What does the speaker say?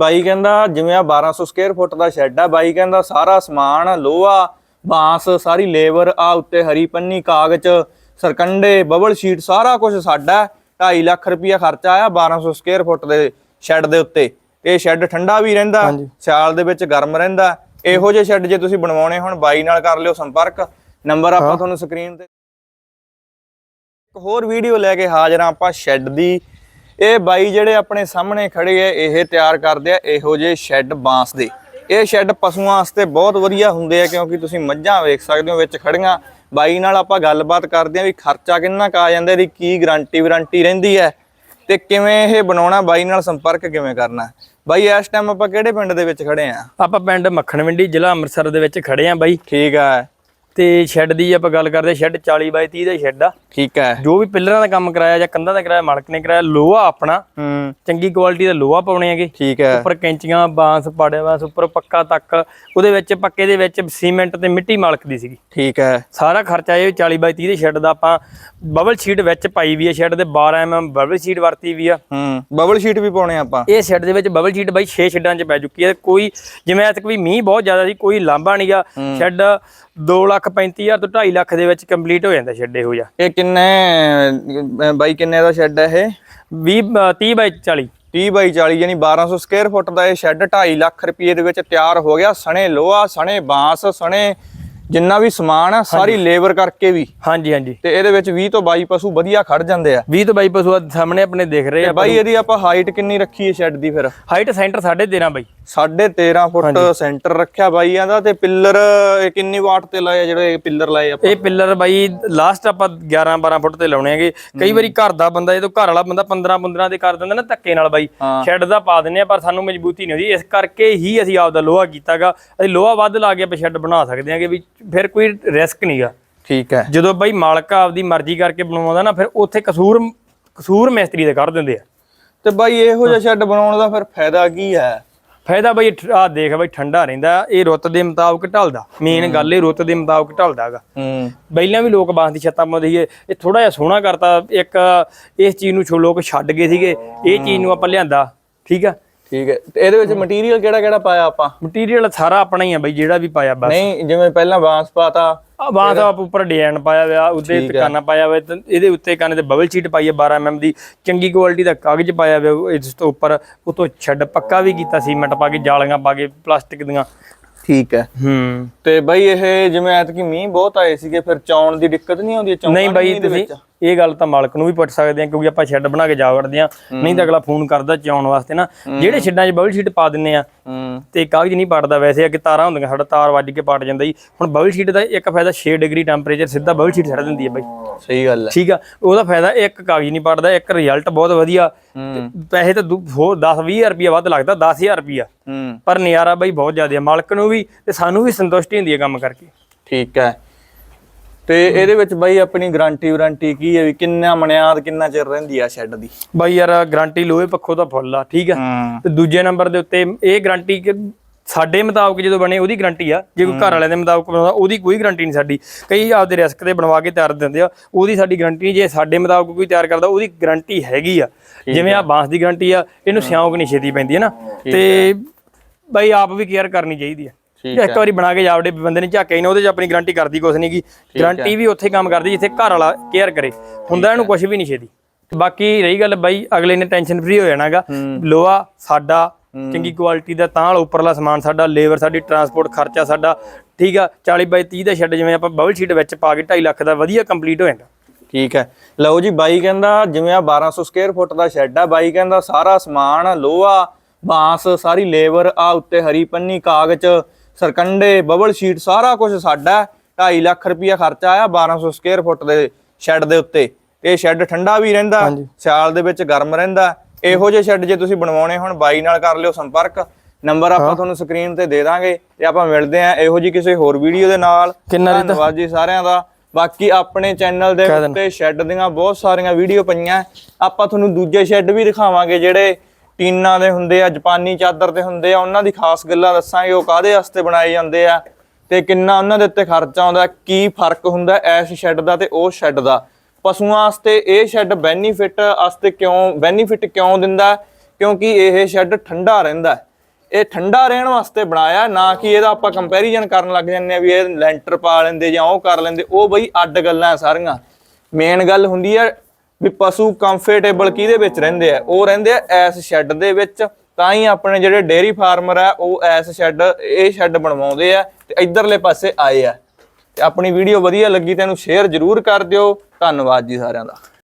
ਬਾਈ ਕਹਿੰਦਾ ਜਿਵੇਂ ਆ 1200 ਸਕੁਅਰ ਫੁੱਟ ਦਾ ਸ਼ੈੱਡ ਆ ਬਾਈ ਕਹਿੰਦਾ ਸਾਰਾ ਸਮਾਨ ਲੋਹਾ ਬਾਂਸ ਸਾਰੀ ਲੇਬਰ ਆ ਉੱਤੇ ਹਰੀ ਪੰਨੀ ਕਾਗਜ਼ ਸਰਕੰਡੇ ਬਬਲ ਸ਼ੀਟ ਸਾਰਾ ਕੁਝ ਸਾਡਾ 2.5 ਲੱਖ ਰੁਪਇਆ ਖਰਚਾ ਆਇਆ 1200 ਸਕੁਅਰ ਫੁੱਟ ਦੇ ਸ਼ੈੱਡ ਦੇ ਉੱਤੇ। ਇਹ ਸ਼ੈੱਡ ਠੰਡਾ ਵੀ ਰਹਿੰਦਾ। ਸਿਆਲ ਦੇ ਵਿੱਚ ਗਰਮ ਰਹਿੰਦਾ। ਇਹੋ ਜਿਹੇ ਸ਼ੈੱਡ ਜੇ ਤੁਸੀਂ ਬਣਵਾਉਣੇ ਹੁਣ ਬਾਈ ਨਾਲ ਕਰ ਲਿਓ ਸੰਪਰਕ। ਨੰਬਰ ਆਪਾਂ ਤੁਹਾਨੂੰ ਸਕਰੀਨ ਤੇ ਇੱਕ ਹੋਰ ਵੀਡੀਓ ਲੈ ਕੇ ਹਾਜ਼ਰ ਹਾਂ ਆਪਾਂ ਸ਼ੈੱਡ ਦੀ। ਇਹ ਬਾਈ ਜਿਹੜੇ ਆਪਣੇ ਸਾਹਮਣੇ ਖੜੇ ਐ ਇਹ ਤਿਆਰ ਕਰਦੇ ਆ ਇਹੋ ਜਿਹੇ ਸ਼ੈੱਡ ਬਾਂਸ ਦੇ। ਇਹ ਸ਼ੈੱਡ ਪਸ਼ੂਆਂ ਵਾਸਤੇ ਬਹੁਤ ਵਧੀਆ ਹੁੰਦੇ ਆ ਕਿਉਂਕਿ ਤੁਸੀਂ ਮੱਝਾਂ ਵੇਖ ਸਕਦੇ ਹੋ ਵਿੱਚ ਖੜੀਆਂ। ਬਾਈ ਨਾਲ ਆਪਾਂ ਗੱਲਬਾਤ ਕਰਦੇ ਆ ਵੀ ਖਰਚਾ ਕਿੰਨਾ ਕੁ ਆ ਜਾਂਦਾ ਇਹਦੀ ਕੀ ਗਾਰੰਟੀ ਵਾਰੰਟੀ ਰਹਿੰਦੀ ਹੈ ਤੇ ਕਿਵੇਂ ਇਹ ਬਣਾਉਣਾ ਬਾਈ ਨਾਲ ਸੰਪਰਕ ਕਿਵੇਂ ਕਰਨਾ। ਬਾਈ ਇਸ ਟਾਈਮ ਆਪਾਂ ਕਿਹੜੇ ਪਿੰਡ ਦੇ ਵਿੱਚ ਖੜੇ ਆ? ਆਪਾਂ ਪਿੰਡ ਮੱਖਣ ਮੰਡੀ ਜ਼ਿਲ੍ਹਾ ਅੰਮ੍ਰਿਤਸਰ ਦੇ ਵਿੱਚ ਖੜੇ ਆਂ ਬਾਈ। ਠੀਕ ਹੈ ਤੇ ਸ਼ੈੱਡ ਦੀ ਆਪਾਂ ਗੱਲ ਕਰਦੇ ਸ਼ੈੱਡ 40 ਬਾਈ 30 ਦਾ ਸ਼ੈੱਡ ਆ। ਠੀਕ ਹੈ। ਜੋ ਵੀ ਪਿੱਲਰਾਂ ਦਾ ਕੰਮ ਕਰਾਇਆ ਜਾਂ ਕੰਧਾਂ ਦਾ ਕਰਾਇਆ ਮਾਲਕ ਨੇ ਕਰਾਇਆ ਲੋਹਾ ਆਪਣਾ। ਹੂੰ। ਚੰਗੀ ਕੁਆਲਿਟੀ ਦਾ ਲੋਹਾ ਪਾਉਣੇ ਹੈਗੇ। ਠੀਕ ਹੈ। ਉੱਪਰ ਕੈਂਚੀਆਂ ਬਾਂਸ ਪਾੜਿਆ ਬਾਂਸ ਉੱਪਰ ਪੱਕਾ ਤੱਕ। ਉਹਦੇ ਵਿੱਚ ਪੱਕੇ ਦੇ ਵਿੱਚ ਸੀਮੈਂਟ ਤੇ ਮਿੱਟੀ ਮਾਲਕ ਦੀ ਸੀਗੀ। ਠੀਕ ਹੈ। ਸਾਰਾ ਖਰਚਾ ਇਹ 40 ਬਾਈ 30 ਦੇ ਸ਼ੈੱਡ ਦਾ ਆਪਾਂ ਬਬਲ ਸ਼ੀਟ ਵਿੱਚ ਪਾਈ ਵੀ ਹੈ ਸ਼ੈੱਡ ਦੇ 12 mm ਬਬਲ ਸ਼ੀਟ ਵਰਤੀ ਵੀ ਆ। ਹੂੰ। ਬਬਲ ਸ਼ੀਟ ਵੀ ਪਾਉਣੇ ਆਪਾਂ। ਇਹ ਸ਼ੈੱਡ ਦੇ ਵਿੱਚ ਬਬਲ ਸ਼ੀਟ ਬਾਈ 6 ਸ਼ੈੱਡਾਂ 'ਚ ਪੈ ਚੁੱਕੀ ਹੈ। ਕੋਈ ਜਿਵੇਂ ਐਤਕ ਵੀ ਮੀਂਹ ਬਹੁਤ ਜ਼ਿਆਦਾ ਸੀ ਕੋਈ ਲਾਂਭਾ ਨਹੀਂਗਾ ਸ਼ੈੱਡ 2 ਲੱਖ 35000 ਤੋਂ 2.5 ਲੱਖ ਦੇ ਵਿੱਚ ਕੰਪਲੀਟ ਹੋ ਜਾਂਦਾ ਸ਼ੈੱਡ ਇਹੋ ਜਿਹਾ ਇਹ ਕਿੰਨੇ ਬਾਈ ਕਿੰਨੇ ਦਾ ਸ਼ੈੱਡ ਹੈ ਇਹ? 20 ਅ, 30 ਬਾਈ 40 30 ਬਾਈ 40 ਯਾਨੀ 1200 ਸਕੁਅਰ ਫੁੱਟ ਦਾ ਇਹ ਸ਼ੈੱਡ 2.5 ਲੱਖ ਰੁਪਏ ਦੇ ਵਿੱਚ ਤਿਆਰ ਹੋ ਗਿਆ। ਸਣੇ ਲੋਹਾ ਸਣੇ ਬਾਂਸ ਸਣੇ ਜਿੰਨਾ ਵੀ ਸਮਾਨ ਆ ਸਾਰੀ ਲੇਬਰ ਕਰਕੇ ਵੀ। ਹਾਂਜੀ ਹਾਂਜੀ। ਤੇ ਇਹਦੇ ਵਿੱਚ 20 ਤੋਂ 22 ਪਸ਼ੂ ਵਧੀਆ ਖੜ ਜਾਂਦੇ ਆ। 20 ਤੋਂ ਬਾਈ ਪਸ਼ੂ ਆ ਸਾਹਮਣੇ ਆਪਣੇ ਦਿਖ ਰਹੇ ਆ ਬਾਈ ਇਹਦੀ ਆਪਾਂ ਹਾਈਟ ਕਿੰਨੀ ਰੱਖੀ ਹੈ ਸ਼ੈੱਡ ਦੀ ਫਿਰ? ਹਾਈਟ ਸੈਂਟਰ 13.5 ਬਾਈ। 13.5 ਫੁੱਟ ਸੈਂਟਰ ਰੱਖਿਆ ਬਾਈ ਦਾ ਤੇ ਪਿੱਲਰ ਕਿੰਨੀ ਵਾਟ ਤੇ ਲਾਏ ਜਿਹੜੇ ਪਿੱਲਰ ਲਾਏ ਆਪਾਂ? ਇਹ ਪਿੱਲਰ ਬਾਈ ਲਾਸਟ ਆਪਾਂ 11 12 ਫੁੱਟ ਤੇ ਲਾਉਣੇ ਹੈਗੇ। ਕਈ ਵਾਰੀ ਘਰ ਦਾ ਬੰਦਾ ਜਦੋਂ ਘਰ ਵਾਲਾ ਬੰਦਾ 15 15 ਦੇ ਕਰ ਦਿੰਦਾ ਨਾ ਧੱਕੇ ਨਾਲ ਬਾਈ। ਸ਼ੈੱਡ ਦਾ ਪਾ ਦਿੰਨੇ ਆ ਪਰ ਸਾਨੂੰ ਮਜ਼ਬੂਤੀ ਨਹੀਂ ਹੁੰਦੀ। ਇਸ ਕਰਕੇ ਹੀ ਅਸੀਂ ਆਪਦਾ ਲੋਹਾ ਕੀਤਾਗਾ। ਅਸੀਂ ਲੋਹਾ ਵੱਧ ਲਾ ਕੇ ਆਪਾਂ ਸ਼ੈੱਡ ਬਣਾ ਸਕਦੇ ਹਾਂਗੇ ਵੀ ਫਿਰ ਕੋਈ ਰਿਸਕ ਨਹੀਂਗਾ ਠੀਕ ਹੈ। ਜਦੋਂ ਬਾਈ ਮਾਲਕ ਆਪਦੀ ਮਰਜ਼ੀ ਕਰਕੇ ਬਣਾਉਂਦਾ ਨਾ ਫਿਰ ਉੱਥੇ ਕਸੂਰ ਕਸੂਰ ਮਿਸਤਰੀ ਦੇ ਕੱਢ ਦਿੰਦੇ ਆ। ਤੇ ਬਾਈ ਇਹੋ ਜਿਹਾ ਸ਼ੈੱਡ ਬਣਾਉਣ ਦਾ ਫਿਰ ਫਾਇਦਾ ਕੀ ਹੈ? ਫਾਇਦਾ ਬਈ ਆ ਦੇਖ ਬਈ ਠੰਡਾ ਰਹਿੰਦਾ ਇਹ ਰੁੱਤ ਦੇ ਮੁਤਾਬਕ ਢਲਦਾ। ਮੇਨ ਗੱਲ ਇਹ ਰੁੱਤ ਦੇ ਮੁਤਾਬਕ ਢਲਦਾਗਾ ਹੂੰ। ਪਹਿਲਾਂ ਵੀ ਲੋਕ ਬਾਂਸ ਦੀ ਛੱਤਾਂ ਪਾਉਂਦੇ ਸੀਗੇ ਇਹ ਥੋੜਾ ਜਿਹਾ ਸੋਹਣਾ ਕਰਤਾ ਇੱਕ ਇਸ ਚੀਜ਼ ਨੂੰ ਛੋ ਲੋਕ ਛੱਡ ਗਏ ਸੀਗੇ ਇਹ ਚੀਜ਼ ਨੂੰ ਆਪਾਂ ਲਿਆਂਦਾ ਠੀਕ ਆ? ਠੀਕ ਹੈ ਤੇ ਇਹਦੇ ਵਿੱਚ ਮਟੀਰੀਅਲ ਕਿਹੜਾ ਕਿਹੜਾ ਪਾਇਆ ਆਪਾਂ? ਮਟੀਰੀਅਲ ਸਾਰਾ ਆਪਣਾ ਹੀ ਆ ਬਈ ਜਿਹੜਾ ਵੀ ਪਾਇਆ ਬਸ। ਨਹੀਂ ਜਿਵੇਂ ਪਹਿਲਾਂ ਬਾਂਸ ਪਾਤਾ ਆ ਬਾਂਸ ਆਪ ਉੱਪਰ ਡਿਜ਼ਾਈਨ ਪਾਇਆ ਹੋਇਆ ਉਹਦੇ ਟਿਕਾਣਾ ਪਾਇਆ ਹੋਇਆ ਤੇ ਇਹਦੇ ਉੱਤੇ ਕੰਨ ਤੇ ਬਬਲ ਸ਼ੀਟ ਪਾਈ ਹੈ 12 mm ਦੀ। ਚੰਗੀ ਕੁਆਲਿਟੀ ਦਾ ਕਾਗਜ਼ ਪਾਇਆ ਹੋਇਆ ਇਸ ਤੋਂ ਉੱਪਰ ਉਤੋਂ ਛੱਡ ਪੱਕਾ ਵੀ ਕੀਤਾ ਸੀਮੈਂਟ ਪਾ ਕੇ ਜਾਲੀਆਂ ਪਾ ਕੇ ਪਲਾਸਟਿਕ ਦੀਆਂ। ਠੀਕ ਹੈ। ਹੂੰ। ਤੇ ਬਾਈ ਇਹ ਜਿਵੇਂ ਐਤਕੀ ਮੀਂਹ ਬਹੁਤ ਆਏ ਸੀਗੇ ਫਿਰ ਚੌਣ ਦੀ ਦਿੱਕਤ ਨਹੀਂ ਆਉਂਦੀ ਚੌਣ ਨਹੀਂ ਬਾਈ ਤੁਸੀਂ ਇਹ ਗੱਲ ਤਾਂ ਮਾਲਕ ਨੂੰ ਵੀ ਪੁੱਛ ਸਕਦੇ ਆ ਕਿਉਂਕਿ ਆਪਾਂ ਸ਼ੈੱਡ ਬਣਾ ਕੇ ਜਾ ਵੜਦੇ ਆ ਨਹੀਂ ਤਾਂ ਅਗਲਾ ਫੋਨ ਕਰਦਾ ਚਾਉਣ ਵਾਸਤੇ ਨਾ। ਜਿਹੜੇ ਸ਼ੈੱਡਾਂ 'ਚ ਬਬਲ ਸ਼ੀਟ ਪਾ ਦਿੰਨੇ ਆ ਤੇ ਕਾਗਜ਼ ਨਹੀਂ ਪਾੜਦਾ ਵੈਸੇ ਅੱਗੇ ਤਾਰਾਂ ਹੁੰਦੀਆਂ ਸਾਡਾ ਤਾਰ ਵੱਜ ਕੇ ਪਾੜ ਜਾਂਦਾ ਜੀ। ਹੁਣ ਬਬਲ ਸ਼ੀਟ ਦਾ ਇੱਕ ਫਾਇਦਾ 6 ਡਿਗਰੀ ਟੈਂਪਰੇਚਰ ਸਿੱਧਾ ਬਬਲ ਸ਼ੀਟ ਛੱਡ ਦਿੰਦੀ ਹੈ ਬਾਈ। ਸਹੀ ਗੱਲ ਹੈ ਠੀਕ ਆ ਉਹਦਾ ਫਾਇਦਾ ਇੱਕ ਕਾਗਜ਼ ਨਹੀਂ ਪਾੜਦਾ ਇੱਕ ਰਿਜ਼ਲਟ ਬਹੁਤ ਵਧੀਆ। ਪੈਸੇ ਤਾਂ ਹੋਰ 10 20000 ਰੁਪਇਆ ਵੱਧ ਲੱਗਦਾ 10000 ਰੁਪਇਆ ਹੂੰ। ਪਰ ਨਜ਼ਾਰਾ ਬਾਈ ਬਹੁਤ ਜ਼ਿਆਦਾ ਮਾਲਕ ਨੂੰ ਵੀ ਤੇ ਸਾਨੂੰ ਵੀ ਸੰਤੁਸ਼ਟੀ ਹੁੰਦੀ ਹੈ ਕੰਮ ਕਰਕੇ। ਠੀਕ ਹੈ ਤੇ ਇਹਦੇ ਵਿੱਚ ਬਾਈ ਆਪਣੀ ਗਾਰੰਟੀ ਵਾਰੰਟੀ ਕੀ ਹੈ ਵੀ ਕਿੰਨਾ ਮਨਿਆਦ ਕਿੰਨਾ ਚਿਰ ਰਹਿੰਦੀ ਆ ਸ਼ੈੱਡ ਦੀ? ਬਾਈ ਯਾਰ ਗਾਰੰਟੀ ਲੋਹੇ ਪੱਖੋਂ ਤਾਂ ਫੁੱਲ ਆ ਠੀਕ ਆ? ਤੇ ਦੂਜੇ ਨੰਬਰ ਦੇ ਉੱਤੇ ਇਹ ਗਾਰੰਟੀ ਸਾਡੇ ਮੁਤਾਬਕ ਜਦੋਂ ਬਣੇ ਉਹਦੀ ਗਾਰੰਟੀ ਆ। ਜੇ ਕੋਈ ਘਰ ਵਾਲਿਆਂ ਦੇ ਮੁਤਾਬਕ ਬਣਾਉਂਦਾ ਉਹਦੀ ਕੋਈ ਗਾਰੰਟੀ ਨਹੀਂ ਸਾਡੀ। ਕਈ ਆਪਦੇ ਰਿਸਕ ਤੇ ਬਣਵਾ ਕੇ ਤਿਆਰ ਦਿੰਦੇ ਆ। ਉਹਦੀ ਸਾਡੀ ਗਾਰੰਟੀ ਨਹੀਂ। ਜੇ ਸਾਡੇ ਮੁਤਾਬਕ ਕੋਈ ਤਿਆਰ ਕਰਦਾ ਉਹਦੀ ਗਾਰੰਟੀ ਹੈਗੀ ਆ। ਜਿਵੇਂ ਆ ਬਾਂਸ ਦੀ ਗਾਰੰਟੀ ਆ ਇਹਨੂੰ ਸਿਆਉਂਕ ਨਹੀਂ ਛੇਤੀ ਪੈਂਦੀ ਹੈ ਨਾ? ਤੇ ਬਾਈ ਆਪ ਵੀ ਕੇਅਰ ਕਰਨੀ ਚਾਹੀਦੀ ਆ। ਜੇ ਇੱਕ ਵਾਰੀ ਬਣਾ ਕੇ ਜਾਵੜੇ ਬੰਦੇ ਨੇ ਝਾਕਿਆ ਹੀ ਨਾ ਉਹਦੇ ਚ ਆਪਣੀ ਗਾਰੰਟੀ ਕਰਦੀ ਕੁਛ ਨਹੀਂਗੀ ਗਾਰੰਟੀ ਵੀ ਉੱਥੇ ਕੰਮ ਕਰਦੀ ਜਿੱਥੇ ਘਰ ਵਾਲਾ ਕੇਅਰ ਕਰੇ। ਹੁੰਦਾ ਇਹਨੂੰ ਕੁਝ ਵੀ ਨਹੀਂ ਛੇਦੀ ਬਾਕੀ ਰਹੀ ਗੱਲ ਬਾਈ ਅਗਲੇ ਨੇ ਟੈਨਸ਼ਨ ਫ੍ਰੀ ਹੋ ਜਾਣਾਗਾ ਲੋਹਾ ਸਾਡਾ ਚੰਗੀ ਕੁਆਲਿਟੀ ਦਾ ਤਾਂ ਉੱਪਰਲਾ ਸਮਾਨ ਸਾਡਾ ਲੇਬਰ ਸਾਡੀ ਟਰਾਂਸਪੋਰਟ ਖਰਚਾ ਸਾਡਾ। ਠੀਕ ਆ 40 ਬਾਈ 30 ਦਾ ਸ਼ੈੱਡ ਜਿਵੇਂ ਆਪਾਂ ਬਬਲ ਸ਼ੀਟ ਵਿੱਚ ਪਾ ਕੇ 2.5 ਲੱਖ ਦਾ ਵਧੀਆ ਕੰਪਲੀਟ ਹੋ ਜਾਂਦਾ। ਠੀਕ ਹੈ। ਲਓ ਜੀ ਬਾਈ ਕਹਿੰਦਾ ਜਿਵੇਂ ਆ 1200 ਸਕੁਅਰ ਫੁੱਟ ਦਾ ਸ਼ੈੱਡ ਆ ਬਾਈ ਕਹਿੰਦਾ ਸਾਰਾ ਸਮਾਨ ਲੋਹਾ ਬਾਂਸ ਸਾਰੀ ਲੇਬਰ ਆ ਉੱਤੇ ਹਰੀ ਪੰਨੀ ਕਾਗਜ਼ ਸਰਕੰਡੇ ਬਬਲ ਸ਼ੀਟ ਸਾਰਾ ਕੁਝ ਸਾਡਾ 2.5 ਲੱਖ ਰੁਪਇਆ ਖਰਚਾ ਆਇਆ 1200 ਸਕੁਅਰ ਫੁੱਟ ਦੇ ਸ਼ੈੱਡ ਦੇ ਉੱਤੇ। ਇਹ ਸ਼ੈੱਡ ਠੰਡਾ ਵੀ ਰਹਿੰਦਾ ਸਿਆਲ ਦੇ ਵਿੱਚ ਗਰਮ ਰਹਿੰਦਾ। ਇਹੋ ਜਿਹੇ ਸ਼ੈੱਡ ਜੇ ਤੁਸੀਂ ਬਣਵਾਉਣੇ ਹੁਣ ਬਾਈ ਨਾਲ ਕਰ ਲਿਓ ਸੰਪਰਕ। ਨੰਬਰ ਆਪਾਂ ਤੁਹਾਨੂੰ ਸਕਰੀਨ ਤੇ ਦੇ ਦਾਂਗੇ ਤੇ ਆਪਾਂ ਮਿਲਦੇ ਆਂ ਇਹੋ ਜੀ ਕਿਸੇ ਹੋਰ ਵੀਡੀਓ ਦੇ ਨਾਲ? ਧੰਨਵਾਦ ਜੀ ਸਾਰਿਆਂ ਦਾ। ਬਾਕੀ ਆਪਣੇ ਚੈਨਲ ਦੇ। ਉੱਤੇ ਸ਼ੈੱਡ ਦੀਆਂ ਬਹੁਤ ਸਾਰੀਆਂ ਵੀਡੀਓ ਪਈਆਂ। ਆਪਾਂ ਤੁਹਾਨੂੰ ਦੂਜੇ ਸ਼ੈੱਡ ਵੀ ਦਿਖਾਵਾਂਗੇ ਜਿਹੜੇ ਟੀਨਾਂ ਦੇ ਹੁੰਦੇ ਆ, ਜਾਪਾਨੀ ਚਾਦਰ ਦੇ ਹੁੰਦੇ ਆ, ਉਹਨਾਂ ਦੀ ਖਾਸ ਗੱਲਾਂ ਦੱਸਾਂਗੇ ਉਹ ਕਾਦੇ ਵਾਸਤੇ ਬਣਾਏ ਜਾਂਦੇ ਆ ਤੇ ਕਿੰਨਾ ਉਹਨਾਂ ਦੇ ਉੱਤੇ ਖਰਚਾ ਆਉਂਦਾ, ਕੀ ਫ਼ਰਕ ਹੁੰਦਾ ਇਸ ਸ਼ੈੱਡ ਦਾ ਤੇ ਉਹ ਸ਼ੈੱਡ ਦਾ। ਪਸ਼ੂਆਂ ਵਾਸਤੇ ਇਹ ਸ਼ੈੱਡ ਬੈਨੀਫਿਟ ਵਾਸਤੇ ਕਿਉਂ, ਬੈਨੀਫਿਟ ਕਿਉਂ ਦਿੰਦਾ? ਕਿਉਂਕਿ ਇਹ ਸ਼ੈੱਡ ਠੰਡਾ ਰਹਿੰਦਾ। ਇਹ ਠੰਡਾ ਰਹਿਣ ਵਾਸਤੇ ਬਣਾਇਆ, ਨਾ ਕਿ ਇਹਦਾ ਆਪਾਂ ਕੰਪੈਰੀਜ਼ਨ ਕਰਨ ਲੱਗ ਜਾਂਦੇ ਆ ਵੀ ਇਹ ਲੈਂਟਰ ਪਾ ਲੈਂਦੇ ਜਾਂ ਉਹ ਕਰ ਲੈਂਦੇ, ਉਹ ਬਈ ਅੱਡ ਗੱਲਾਂ ਆ ਸਾਰੀਆਂ। ਮੇਨ ਗੱਲ ਹੁੰਦੀ ਆ ਵੀ ਪਸ਼ੂ ਕੰਫਰਟੇਬਲ ਕਿਹਦੇ ਵਿੱਚ ਰਹਿੰਦੇ ਆ? ਉਹ ਰਹਿੰਦੇ ਆ ਐਸ ਸ਼ੈੱਡ ਦੇ ਵਿੱਚ। ਤਾਂ ਹੀ ਆਪਣੇ ਜਿਹੜੇ ਡੇਅਰੀ ਫਾਰਮਰ ਆ, ਉਹ ਐਸ ਸ਼ੈੱਡ ਇਹ ਸ਼ੈੱਡ ਬਣਵਾਉਂਦੇ ਆ ਤੇ ਇਧਰਲੇ ਪਾਸੇ ਆਏ ਆ। ਤੇ ਆਪਣੀ ਵੀਡੀਓ ਵਧੀਆ ਲੱਗੀ ਤਾਂ ਇਹਨੂੰ ਸ਼ੇਅਰ ਜ਼ਰੂਰ ਕਰ ਦਿਓ। ਧੰਨਵਾਦ ਜੀ ਸਾਰਿਆਂ ਦਾ।